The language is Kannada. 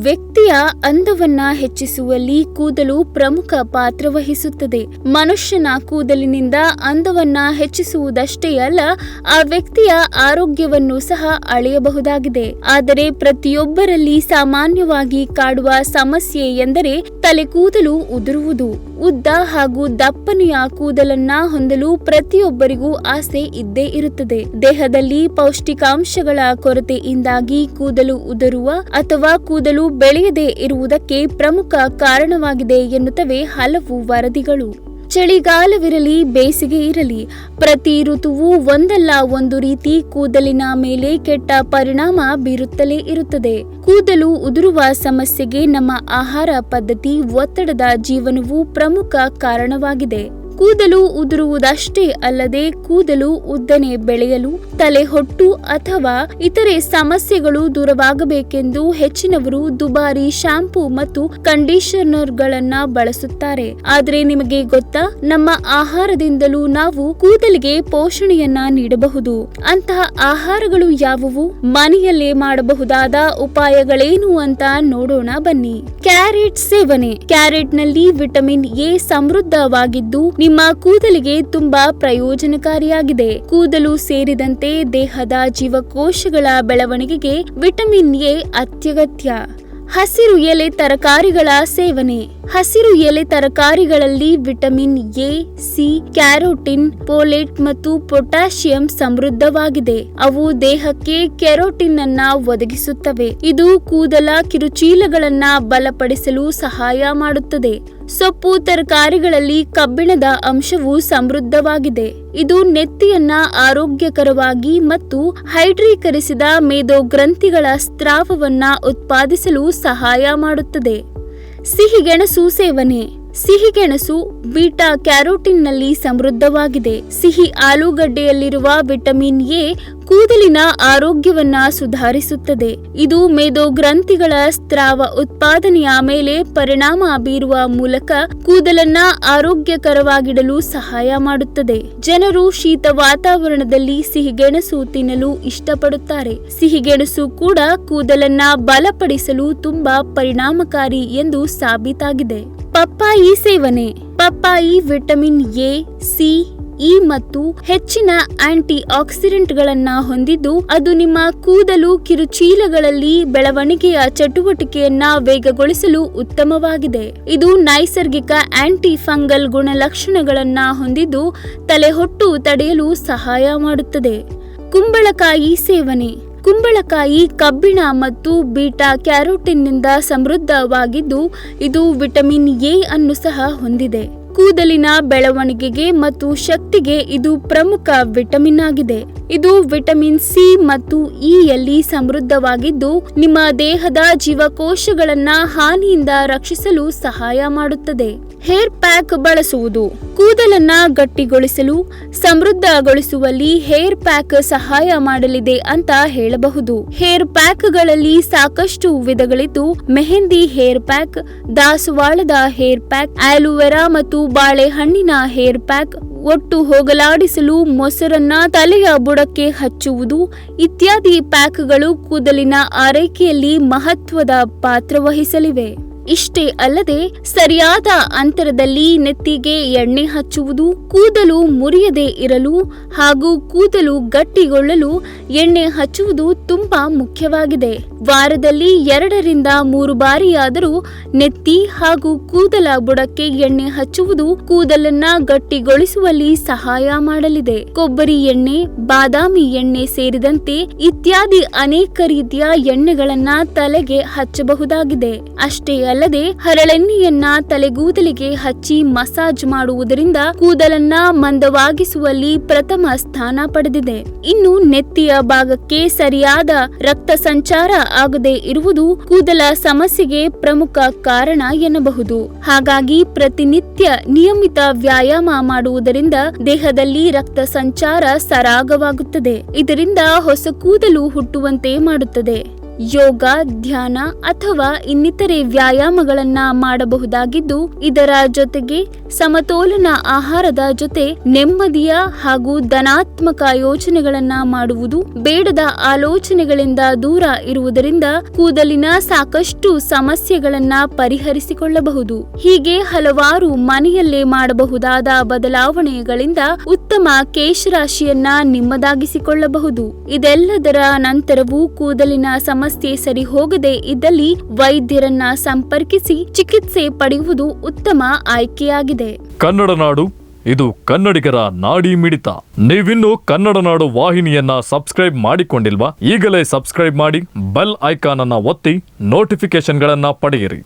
ವ್ಯಕ್ತಿಯ ಅಂದವನ್ನ ಹೆಚ್ಚಿಸುವಲ್ಲಿ ಕೂದಲು ಪ್ರಮುಖ ಪಾತ್ರ ವಹಿಸುತ್ತದೆ. ಮನುಷ್ಯನ ಕೂದಲಿನಿಂದ ಅಂದವನ್ನ ಹೆಚ್ಚಿಸುವುದಷ್ಟೇ ಅಲ್ಲ, ಆ ವ್ಯಕ್ತಿಯ ಆರೋಗ್ಯವನ್ನು ಸಹ ಅಳೆಯಬಹುದಾಗಿದೆ. ಆದರೆ ಪ್ರತಿಯೊಬ್ಬರಲ್ಲಿ ಸಾಮಾನ್ಯವಾಗಿ ಕಾಡುವ ಸಮಸ್ಯೆ ಎಂದರೆ ತಲೆ ಕೂದಲು ಉದುರುವುದು. ಉದ್ದ ಹಾಗೂ ದಪ್ಪನೆಯ ಕೂದಲನ್ನ ಹೊಂದಲು ಪ್ರತಿಯೊಬ್ಬರಿಗೂ ಆಸೆ ಇದ್ದೇ ಇರುತ್ತದೆ. ದೇಹದಲ್ಲಿ ಪೌಷ್ಟಿಕಾಂಶಗಳ ಕೊರತೆಯಿಂದಾಗಿ ಕೂದಲು ಉದುರುವ ಅಥವಾ ಕೂದಲು ಬೆಳೆಯದೇ ಇರುವುದಕ್ಕೆ ಪ್ರಮುಖ ಕಾರಣವಾಗಿದೆ ಎನ್ನುತ್ತವೆ ಹಲವು ವರದಿಗಳು. ಚಳಿಗಾಲವಿರಲಿ, ಬೇಸಿಗೆ ಇರಲಿ, ಪ್ರತಿ ಋತುವು ಒಂದಲ್ಲ ಒಂದು ರೀತಿ ಕೂದಲಿನ ಮೇಲೆ ಕೆಟ್ಟ ಪರಿಣಾಮ ಬೀರುತ್ತಲೇ ಇರುತ್ತದೆ. ಕೂದಲು ಉದುರುವ ಸಮಸ್ಯೆಗೆ ನಮ್ಮ ಆಹಾರ ಪದ್ಧತಿ ಒತ್ತಡದ ಜೀವನವು ಪ್ರಮುಖ ಕಾರಣವಾಗಿದೆ. ಕೂದಲು ಉದುರುವುದಷ್ಟೇ ಅಲ್ಲದೆ ಕೂದಲು ಉದ್ದನೆ ಬೆಳೆಯಲು ತಲೆ ಹೊಟ್ಟು ಅಥವಾ ಇತರೆ ಸಮಸ್ಯೆಗಳು ದೂರವಾಗಬೇಕೆಂದು ಹೆಚ್ಚಿನವರು ದುಬಾರಿ ಶಾಂಪೂ ಮತ್ತು ಕಂಡೀಷನರ್ಗಳನ್ನ ಬಳಸುತ್ತಾರೆ. ಆದರೆ ನಿಮಗೆ ಗೊತ್ತಾ? ನಮ್ಮ ಆಹಾರದಿಂದಲೂ ನಾವು ಕೂದಲಿಗೆ ಪೋಷಣೆಯನ್ನ ನೀಡಬಹುದು. ಅಂತಹ ಆಹಾರಗಳು ಯಾವುವು? ಮನೆಯಲ್ಲೇ ಮಾಡಬಹುದಾದ ಉಪಾಯಗಳೇನು ಅಂತ ನೋಡೋಣ ಬನ್ನಿ. ಕ್ಯಾರೆಟ್ ಸೇವನೆ. ಕ್ಯಾರೆಟ್ನಲ್ಲಿ ವಿಟಮಿನ್ ಎ ಸಮೃದ್ಧವಾಗಿದ್ದು ನಿಮ್ಮ ಕೂದಲಿಗೆ ತುಂಬಾ ಪ್ರಯೋಜನಕಾರಿಯಾಗಿದೆ. ಕೂದಲು ಸೇರಿದಂತೆ ದೇಹದ ಜೀವಕೋಶಗಳ ಬೆಳವಣಿಗೆಗೆ ವಿಟಮಿನ್ ಎ ಅತ್ಯಗತ್ಯ. ಹಸಿರು ಎಲೆ ತರಕಾರಿಗಳ ಸೇವನೆ. ಹಸಿರು ಎಲೆ ತರಕಾರಿಗಳಲ್ಲಿ vitamin A, C, carotene, folate ಮತ್ತು ಪೊಟ್ಯಾಷಿಯಂ ಸಮೃದ್ಧವಾಗಿದೆ. ಅವು ದೇಹಕ್ಕೆ ಕೆರೋಟಿನ್ ಅನ್ನ ಒದಗಿಸುತ್ತವೆ. ಇದು ಕೂದಲ ಕಿರುಚೀಲಗಳನ್ನ ಬಲಪಡಿಸಲು ಸಹಾಯ ಮಾಡುತ್ತದೆ. ಸೊಪ್ಪು ತರಕಾರಿಗಳಲ್ಲಿ ಕಬ್ಬಿಣದ ಅಂಶವು ಸಮೃದ್ಧವಾಗಿದೆ. ಇದು ನೆತ್ತಿಯನ್ನ ಆರೋಗ್ಯಕರವಾಗಿ ಮತ್ತು ಹೈಡ್ರೀಕರಿಸಿದ ಮೇದೋ ಗ್ರಂಥಿಗಳ ಸ್ರಾವವನ್ನ ಉತ್ಪಾದಿಸಲು ಸಹಾಯ ಮಾಡುತ್ತದೆ. ಸಿಹಿಗೆಣಸು ಸೇವನೆ ಸಿಹಿಗೆಣಸು ಬೀಟಾ ಕ್ಯಾರೋಟಿನ್ನಲ್ಲಿ ಸಮೃದ್ಧವಾಗಿದೆ. ಸಿಹಿ ಆಲೂಗಡ್ಡೆಯಲ್ಲಿರುವ ವಿಟಮಿನ್ ಎ ಕೂದಲಿನ ಆರೋಗ್ಯವನ್ನ ಸುಧಾರಿಸುತ್ತದೆ. ಇದು ಮೇದೋ ಗ್ರಂಥಿಗಳ ಸ್ರಾವ ಉತ್ಪಾದನೆಯ ಮೇಲೆ ಪರಿಣಾಮ ಬೀರುವ ಮೂಲಕ ಕೂದಲನ್ನ ಆರೋಗ್ಯಕರವಾಗಿಡಲು ಸಹಾಯ ಮಾಡುತ್ತದೆ. ಜನರು ಶೀತ ವಾತಾವರಣದಲ್ಲಿ ಸಿಹಿಗೆಣಸು ತಿನ್ನಲು ಇಷ್ಟಪಡುತ್ತಾರೆ. ಸಿಹಿಗೆಣಸು ಕೂಡ ಕೂದಲನ್ನ ಬಲಪಡಿಸಲು ತುಂಬಾ ಪರಿಣಾಮಕಾರಿ ಎಂದು ಸಾಬೀತಾಗಿದೆ. ಪಪ್ಪಾಯಿ ಸೇವನೆ. ಪಪ್ಪಾಯಿ ವಿಟಮಿನ್ ಎ, ಸಿ, ಇ ಮತ್ತು ಹೆಚ್ಚಿನ ಆಂಟಿ ಆಕ್ಸಿಡೆಂಟ್ಗಳನ್ನ ಹೊಂದಿದ್ದು, ಅದು ನಿಮ್ಮ ಕೂದಲು ಕಿರುಚೀಲಗಳಲ್ಲಿ ಬೆಳವಣಿಗೆಯ ಚಟುವಟಿಕೆಯನ್ನ ವೇಗಗೊಳಿಸಲು ಉತ್ತಮವಾಗಿದೆ. ಇದು ನೈಸರ್ಗಿಕ ಆಂಟಿ ಫಂಗಲ್ ಗುಣಲಕ್ಷಣಗಳನ್ನ ಹೊಂದಿದ್ದು, ತಲೆಹೊಟ್ಟು ತಡೆಯಲು ಸಹಾಯ ಮಾಡುತ್ತದೆ. ಕುಂಬಳಕಾಯಿ ಸೇವನೆ. ಕುಂಬಳಕಾಯಿ, ಕಬ್ಬಿಣ ಮತ್ತು ಬೀಟಾ ಕ್ಯಾರೋಟಿನ್ನಿಂದ ಸಮೃದ್ಧವಾಗಿದ್ದು, ಇದು ವಿಟಮಿನ್ ಎ ಅನ್ನು ಸಹ ಹೊಂದಿದೆ. ಕೂದಲಿನ ಬೆಳವಣಿಗೆಗೆ ಮತ್ತು ಶಕ್ತಿಗೆ ಇದು ಪ್ರಮುಖ ವಿಟಮಿನ್ ಆಗಿದೆ. ಇದು ವಿಟಮಿನ್ ಸಿ ಮತ್ತು ಇ ಯಲ್ಲಿ ಸಮೃದ್ಧವಾಗಿದ್ದು, ನಿಮ್ಮ ದೇಹದ ಜೀವಕೋಶಗಳನ್ನ ಹಾನಿಯಿಂದ ರಕ್ಷಿಸಲು ಸಹಾಯ ಮಾಡುತ್ತದೆ. ಹೇರ್ ಪ್ಯಾಕ್ ಬಳಸುವುದು. ಕೂದಲನ್ನ ಗಟ್ಟಿಗೊಳಿಸಲು, ಸಮೃದ್ಧಗೊಳಿಸುವಲ್ಲಿ ಹೇರ್ ಪ್ಯಾಕ್ ಸಹಾಯ ಮಾಡಲಿದೆ ಅಂತ ಹೇಳಬಹುದು. ಹೇರ್ ಪ್ಯಾಕ್ಗಳಲ್ಲಿ ಸಾಕಷ್ಟು ವಿಧಗಳಿದ್ದು, ಮೆಹಂದಿ ಹೇರ್ ಪ್ಯಾಕ್, ದಾಸವಾಳದ ಹೇರ್ ಪ್ಯಾಕ್, ಆಲೋವೆರಾ ಮತ್ತು ಬಾಳೆಹಣ್ಣಿನ ಹೇರ್ ಪ್ಯಾಕ್ ಒಟ್ಟು ಹೋಗಲಾಡಿಸಲು ಮೊಸರನ್ನ ತಲೆಯ ಬುಡಕ್ಕೆ ಹಚ್ಚುವುದು ಇತ್ಯಾದಿ ಪ್ಯಾಕ್ಗಳು ಕೂದಲಿನ ಆರೈಕೆಯಲ್ಲಿ ಮಹತ್ವದ ಪಾತ್ರ ವಹಿಸಲಿವೆ. ಇಷ್ಟೇ ಅಲ್ಲದೆ ಸರಿಯಾದ ಅಂತರದಲ್ಲಿ ನೆತ್ತಿಗೆ ಎಣ್ಣೆ ಹಚ್ಚುವುದು, ಕೂದಲು ಮುರಿಯದೆ ಇರಲು ಹಾಗೂ ಕೂದಲು ಗಟ್ಟಿಗೊಳ್ಳಲು ಎಣ್ಣೆ ಹಚ್ಚುವುದು ತುಂಬಾ ಮುಖ್ಯವಾಗಿದೆ. ವಾರದಲ್ಲಿ ಎರಡರಿಂದ ಮೂರು ಬಾರಿಯಾದರೂ ನೆತ್ತಿ ಹಾಗೂ ಕೂದಲ ಬುಡಕ್ಕೆ ಎಣ್ಣೆ ಹಚ್ಚುವುದು ಕೂದಲನ್ನ ಗಟ್ಟಿಗೊಳಿಸುವಲ್ಲಿ ಸಹಾಯ ಮಾಡಲಿದೆ. ಕೊಬ್ಬರಿ ಎಣ್ಣೆ, ಬಾದಾಮಿ ಎಣ್ಣೆ ಸೇರಿದಂತೆ ಇತ್ಯಾದಿ ಅನೇಕ ರೀತಿಯ ಎಣ್ಣೆಗಳನ್ನ ತಲೆಗೆ ಹಚ್ಚಬಹುದಾಗಿದೆ. ಅಷ್ಟೇ ಅಲ್ಲದೆ ಹರಳೆಣ್ಣೆಯನ್ನ ತಲೆಗೂದಲಿಗೆ ಹಚ್ಚಿ ಮಸಾಜ್ ಮಾಡುವುದರಿಂದ ಕೂದಲನ್ನ ಮಂದವಾಗಿಸುವಲ್ಲಿ ಪ್ರಥಮ ಸ್ಥಾನ ಪಡೆದಿದೆ. ಇನ್ನು ನೆತ್ತಿಯ ಭಾಗಕ್ಕೆ ಸರಿಯಾದ ರಕ್ತ ಸಂಚಾರ ಆಗದೆ ಇರುವುದು ಕೂದಲ ಸಮಸ್ಯೆಗೆ ಪ್ರಮುಖ ಕಾರಣ ಎನ್ನಬಹುದು. ಹಾಗಾಗಿ ಪ್ರತಿನಿತ್ಯ ನಿಯಮಿತ ವ್ಯಾಯಾಮ ಮಾಡುವುದರಿಂದ ದೇಹದಲ್ಲಿ ರಕ್ತ ಸಂಚಾರ ಸರಾಗವಾಗುತ್ತದೆ. ಇದರಿಂದ ಹೊಸ ಕೂದಲು ಹುಟ್ಟುವಂತೆ ಮಾಡುತ್ತದೆ. ಯೋಗ, ಧ್ಯಾನ ಅಥವಾ ಇನ್ನಿತರೆ ವ್ಯಾಯಾಮಗಳನ್ನ ಮಾಡಬಹುದಾಗಿದ್ದು, ಇದರ ಜೊತೆಗೆ ಸಮತೋಲನ ಆಹಾರದ ಜೊತೆ ನೆಮ್ಮದಿಯ ಹಾಗೂ ಧನಾತ್ಮಕ ಯೋಚನೆಗಳನ್ನ ಮಾಡುವುದು ಬೇಡದ ಆಲೋಚನೆಗಳಿಂದ ದೂರ ಇರುವುದರಿಂದ ಕೂದಲಿನ ಸಾಕಷ್ಟು ಸಮಸ್ಯೆಗಳನ್ನ ಪರಿಹರಿಸಿಕೊಳ್ಳಬಹುದು. ಹೀಗೆ ಹಲವಾರು ಮನೆಯಲ್ಲೇ ಮಾಡಬಹುದಾದ ಬದಲಾವಣೆಗಳಿಂದ ಉತ್ತಮ ಕೇಶರಾಶಿಯನ್ನ ನಿಮ್ಮದಾಗಿಸಿಕೊಳ್ಳಬಹುದು. ಇದೆಲ್ಲದರ ನಂತರವೂ ಕೂದಲಿನ ಸಮಸ್ಯೆ ಸರಿ ಹೋಗದೆ ಇದ್ದಲ್ಲಿ ವೈದ್ಯರನ್ನ ಸಂಪರ್ಕಿಸಿ ಚಿಕಿತ್ಸೆ ಪಡೆಯುವುದು ಉತ್ತಮ ಆಯ್ಕೆಯಾಗಿದೆ. ಕನ್ನಡ ನಾಡು, ಇದು ಕನ್ನಡಿಗರ ನಾಡಿ ಮಿಡಿತ. ನೀವಿನ್ನು ಕನ್ನಡ ನಾಡು ವಾಹಿನಿಯನ್ನ ಸಬ್ಸ್ಕ್ರೈಬ್ ಮಾಡಿಕೊಂಡಿಲ್ವಾ? ಈಗಲೇ ಸಬ್ಸ್ಕ್ರೈಬ್ ಮಾಡಿ, ಬೆಲ್ ಐಕಾನ್ ಅನ್ನ ಒತ್ತಿ ನೋಟಿಫಿಕೇಶನ್ಗಳನ್ನ ಪಡೆಯಿರಿ.